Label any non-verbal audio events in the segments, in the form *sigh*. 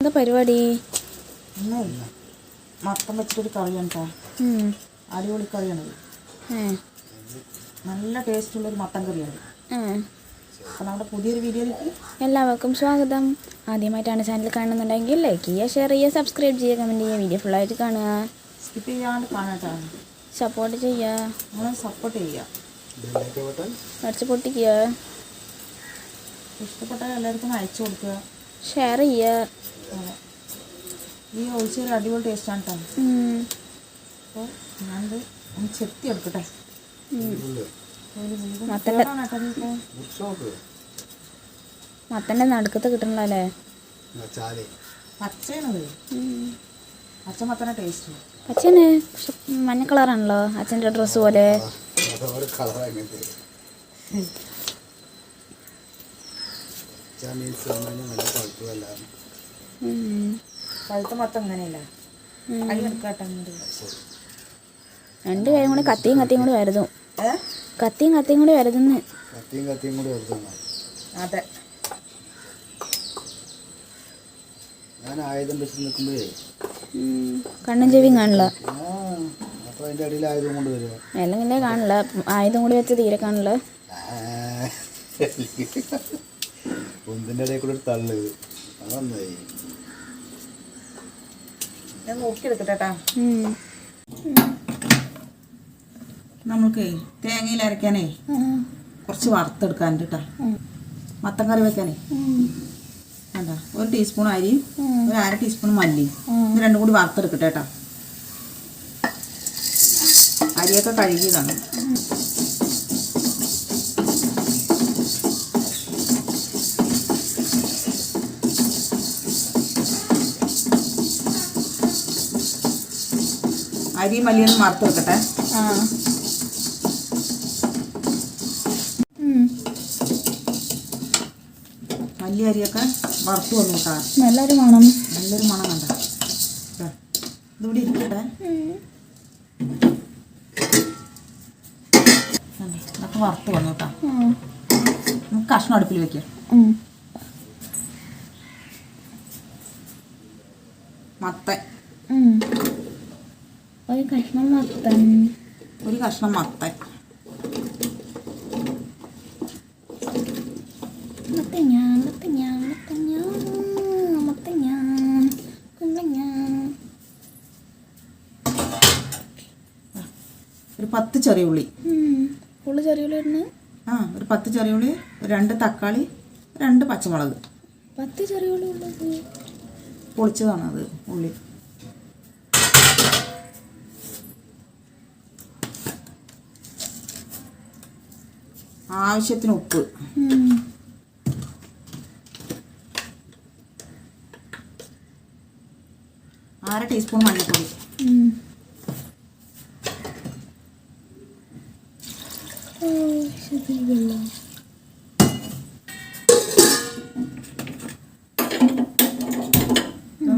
എന്താ പരിപാടി? ഒന്നുമില്ല മത്തം വെച്ചിട്ടൊരു കറിയാണ്. അടിപൊളി കറിയാണ് നല്ല ടേസ്റ്റുള്ളൊരു മത്തൻ കറിയാണ്. അപ്പോൾ നമ്മുടെ പുതിയൊരു വീഡിയോയിലേക്ക് എല്ലാവർക്കും സ്വാഗതം. ആദ്യമായിട്ടാണ് ചാനൽ കാണുന്നുണ്ടെങ്കിൽ ലൈക്ക് ചെയ്യുക ഷെയർ ചെയ്യുക സബ്സ്ക്രൈബ് ചെയ്യുക കമന്റ് ചെയ്യുക വീഡിയോ ഫുള്ളായിട്ട് കാണുക. സ്കിപ്പ് ചെയ്യാണ്ട് കാണാട്ടോ സപ്പോർട്ട് ചെയ്യുക. നിങ്ങൾ സപ്പോർട്ട് ചെയ്യുക. അടിച്ച് പൊട്ടിക്കുക. ഇഷ്ടപ്പെട്ട എല്ലാവർക്കും അയച്ചു കൊടുക്കുക. ഷെയർ ചെയ്യുക ഈ ഒഴിച്ചൊരു അടിപൊളി ടേസ്റ്റാണ് കേട്ടോ ഉം. അപ്പോൾ ഞാനിത് ഒന്ന് ചെത്തി എടുക്കട്ടെ. മത്തന്റെ കേട്ടോ നടുക്കത്ത് കിട്ടണല്ലേ? പച്ചയാണത്. പച്ച മത്തന ടേസ്റ്റ് പക്ഷെ മഞ്ഞ കളറാണല്ലോ അച്ഛന്റെ ഡ്രസ്സ് പോലെ. ഉം. *laughs* രണ്ട് പേരും കൂടി കത്തിയും കത്തിയും കൂടി വരുതും. കത്തിയും കത്തിയും കൂടി വരുതെന്ന്. കത്തിയും കത്തിയും കൂടി എടുത്തോളാം അതെ. ഞാൻ ആയുധം വെച്ച് നിൽക്കുമ്പോഴേ. കണ്ണും ചെവിയും കാണില്ല. അല്ലെങ്കിൽ കാണില്ല. ആയുധം കൂടി വെച്ച് തീരെ കാണില്ല. ഒന്നിന്റെ ഇടയിൽ കൂടെ ഒരു തള്ളു. അതൊന്നായി ഞാൻ നോക്കിയെടുക്കട്ടെ. നമുക്ക് തേങ്ങയിൽ അരയ്ക്കാനേ കുറച്ച് വറുത്തെടുക്കാൻ കേട്ടാ. മത്തൻ കറി വെക്കാനേ. വേണ്ട ഒരു ടീസ്പൂൺ അരി ഒരു അര ടീസ്പൂൺ മല്ലി. ഇത് രണ്ടും കൂടി വറുത്തെടുക്കട്ടെ കേട്ടാ അരിയൊക്കെ കഴുകിയതാണ്. അരി മല്ലിയൊന്നും വറുത്തെടുക്കട്ടെ വെക്കട്ടെ. മല്ലി അരിയൊക്കെ വറുത്ത് വന്നു കേട്ടോ നല്ലൊരു മണം നല്ലൊരു മണം കണ്ട ഇതിവിടെ ഇരിക്കട്ടെ? ഇതൊക്കെ വറുത്ത് വന്നു കേട്ടാ നമുക്ക് കഷ്ണം അടുപ്പിൽ വെക്കാം. മത്തൻ. ഒരു കഷ്ണം മത്തൻ. ഒരു കഷ്ണം മത്തൻ. മത്തങ്ങ മത്തങ്ങ മത്തങ്ങ മത്തങ്ങ കുമ്പങ്ങ ഒരു പത്ത് ചെറിയ ഉള്ളി. ചെറിയുള്ളി ഇടുന്നു? ആ ഒരു പത്ത് ചെറിയ ഉള്ളി രണ്ട് തക്കാളി രണ്ട് പച്ചമുളക്. പത്ത് ചെറിയുള്ളി ഉള്ളത്. പൊളിച്ചതാണ് അത് ഉള്ളി. ആവശ്യത്തിന് ഉപ്പ്. അര ടീസ്പൂൺ മഞ്ഞൾപ്പൊടി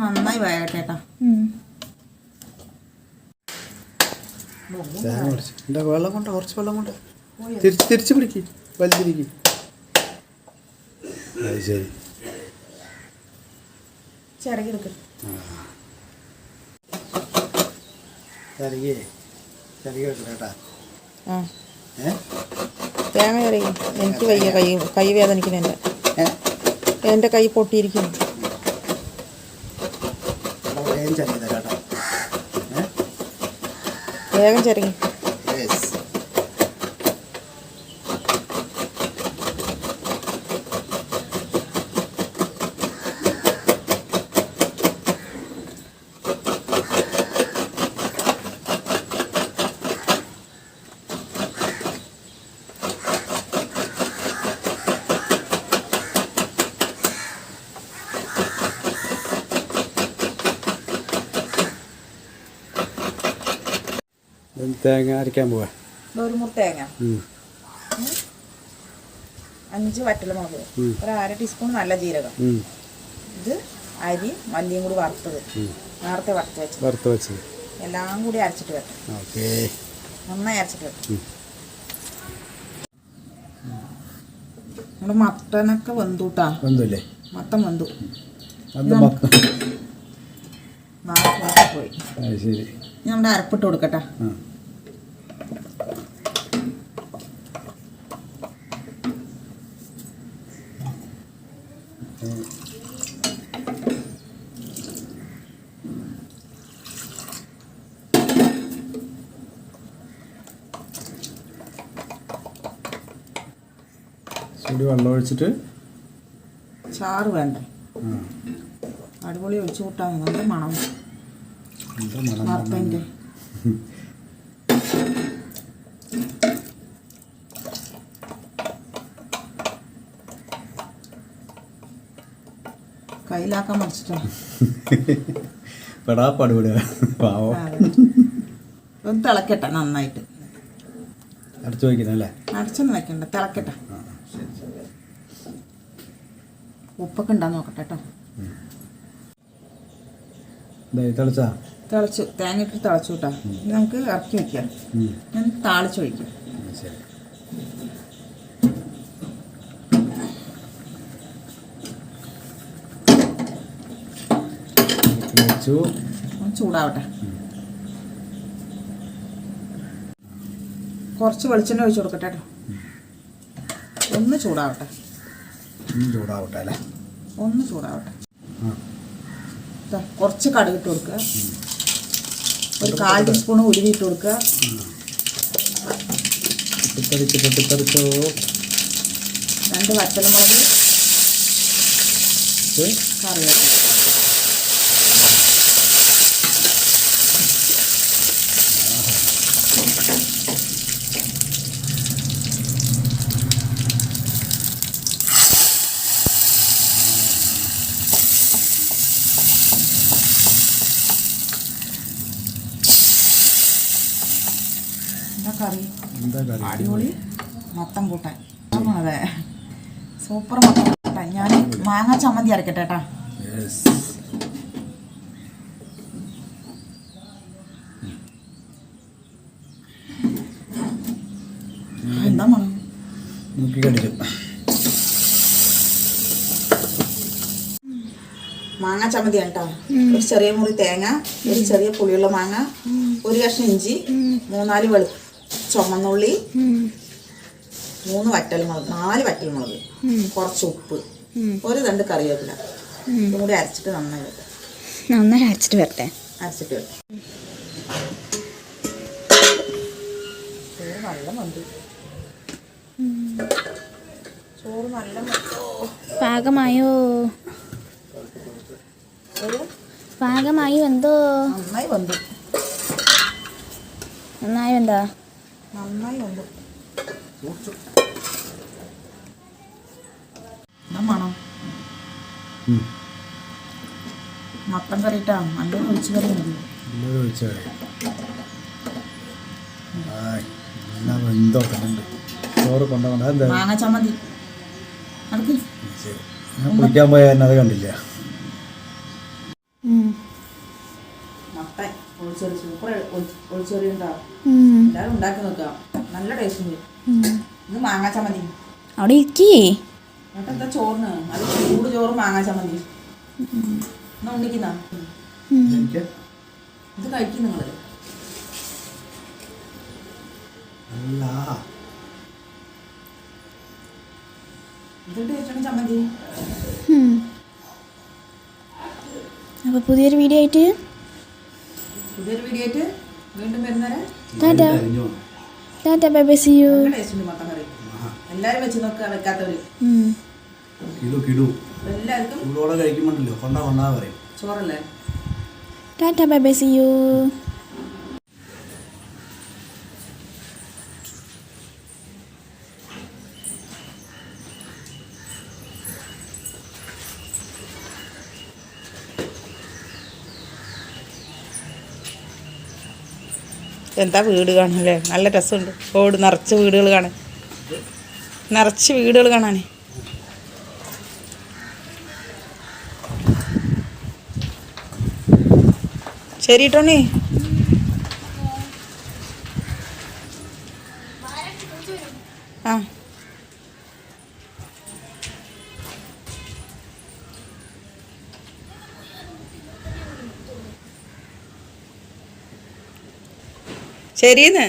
നന്നായി വേകട്ടെ കേട്ടോ വെള്ളം കൊണ്ട്? കുറച്ച് വെള്ളം കൊണ്ട്? തിരിച്ച് തിരിച്ച് പിടിക്ക്. വലിച്ചിരിക്കും അത് ശരി. ചിറകി തേങ്ങ ചിറകി എനിക്ക് വയ്യ കൈ കൈ വേദനിക്കുന്നു എന്റെ. എന്റെ കൈ പൊട്ടിയിരിക്കുന്നു. വേഗം ചരിക. തേങ്ങ അരയ്ക്കാൻ പോവാ. ഒരു മുറി തേങ്ങ. അഞ്ച് വറ്റൽമുളക്. ഒരു അര ടീസ്പൂൺ നല്ല ജീരകം. ഇത് അരി മല്ലിയും കൂടി വറുത്തത്. നേരത്തെ വറുത്ത് വെച്ചത്. വറുത്ത് വെച്ചത്. എല്ലാം കൂടി അരച്ചിട്ട് വെക്കാം. ഓക്കേ. നന്നായി അരച്ചിട്ട് വെക്കാം. നമ്മുടെ മട്ടനൊക്കെ വെന്തുട്ടാ. ഒന്നുമില്ലേ മത്തൻ വെന്തു. മൊത്തം പോയി. ശരി. നമ്മുടെ അരപ്പിട്ട് കൊടുക്കട്ടെ. ചൂടി വെള്ളം ഒഴിച്ചിട്ട് ചാറ് വേണ്ട. അടിപൊളി ഒഴിച്ചു കൂട്ടാൻ നല്ല മണം. വറുത്തതിന്റെ കയ്യിലാക്കാൻ മറിച്ചിട്ടോ പെടാ പടുപടുക. പാവം. ഒന്ന് തിളക്കട്ടെ നന്നായിട്ട്. അടച്ചു വയ്ക്കുന്നല്ലേ അടച്ചൊന്നും വെക്കണ്ട. തിളക്കട്ടെ ആ ശരി ശരി ഉപ്പൊക്കെ ഉണ്ടാന്ന് നോക്കട്ടെ കേട്ടോ തിളച്ചാ? തേങ്ങയിട്ട് തിളച്ചു കേട്ടോ നമുക്ക് ഇറക്കി വെക്കാം. ഞാൻ താളിച്ച് ഒഴിക്കാം. ചൂടാവട്ടെ. കുറച്ച് വെളിച്ചെണ്ണ ഒഴിച്ചു കൊടുക്കട്ടെ കേട്ടോ ഒന്ന് ചൂടാവട്ടെ. ചൂടാവട്ടെ അല്ലേ? ഒന്ന് ചൂടാവട്ടെ. കുറച്ച് കടുകിട്ട് കൊടുക്കുക. ഒരു കാൽ ടീസ്പൂൺ ഉരുവിട്ട് കൊടുക്കുക. പൊട്ടിത്തെറിച്ച് പൊട്ടിത്തെറിച്ചോ രണ്ട് വറ്റൽമുളക് കറിവേപ്പില എന്താ കറി. അടിപൊളി മത്തം കൂട്ടാൻ. അതെ? സൂപ്പർ മത്തം കൂട്ടാൻ. ഞാൻ മാങ്ങ ചമ്മന്തി അരക്കട്ടെ കേട്ടാ. എന്താ മണം? മാങ്ങ ചമ്മന്തി കേട്ടോ ഒരു ചെറിയ മുറി തേങ്ങ ഒരു ചെറിയ പുളിയുള്ള മാങ്ങ ഒരു കഷ്ണം ഇഞ്ചി മൂന്നാൽ വെളു ചുമന്നുള്ളി മൂന്ന് വറ്റൽ മുളക് നാല് വറ്റൽ മുളക് കുറച്ച് ഉപ്പ് ഒരു രണ്ട് കറിവേപ്പില. ഇതും കൂടി അരച്ചിട്ട് നന്നായി വെക്കാം നന്നായി അരച്ചിട്ട് വരട്ടെ. അരച്ചിട്ട് വരട്ടെ. ചോറ് നല്ല മന്തി. ചോറ് നല്ല പാകമായോ? പാകമായി എന്തോ? നന്നായി വന്നു നന്നായി എന്താ നന്നായി വന്നു എന്താ മണം. മട്ടൻ കറി ഇട്ടാ നല്ല ഒഴിച്ച് കറി മതി. ഒഴിച്ച കറി. ഉണ്ട് ചോറ് കൊണ്ടുപോകണ്ട മാങ്ങ ചമ്മന്തി. അടുക്ക് ശരി. ഞാൻ കുളിക്കാൻ പോയാൽ അത് കണ്ടില്ല. ഒഴിച്ചൊരു സൂപ്പർ ഒളിച്ചോറി ഉണ്ടാവും. എല്ലാവരും ഉണ്ടാക്കി നോക്കുക. നല്ല ടേസ്റ്റ് ഉണ്ട്. ഇത് മാങ്ങാ ചമ്മന്തി. അവിടെ ഇരിക്കേ? എന്നിട്ട് എന്താ ചോറിന്? അത് ചൂട് ചോറും മാങ്ങാ ചമ്മന്തി എന്നാ ഉണ്ടിക്കുന്ന ഇത് കഴിക്കും നിങ്ങൾ അപ്പോൾ പുതിയൊരു വീഡിയോ ആയിട്ട് പുതിയൊരു വീഡിയോ ആയിട്ട് വീണ്ടും tata. Bye bye see you കറി വെച്ച് നോക്കുക വെക്കാത്തവര് കിടു കിടു. എല്ലാവർക്കും ചൂടോടെ കഴിക്കുമ്പോണ്ടല്ലോ. കൊണ്ടാ കൊണ്ടാ പറയും. ചോറല്ലേ? Tata bye bye see you എന്താ വീട് കാണല്ലേ നല്ല രസമുണ്ട്. ഓട് നിറച്ച് വീടുകൾ കാണാൻ. നിറച്ച് വീടുകൾ കാണാനേ. ശരി ടോണി. ആ. ശരിയെന്ന്.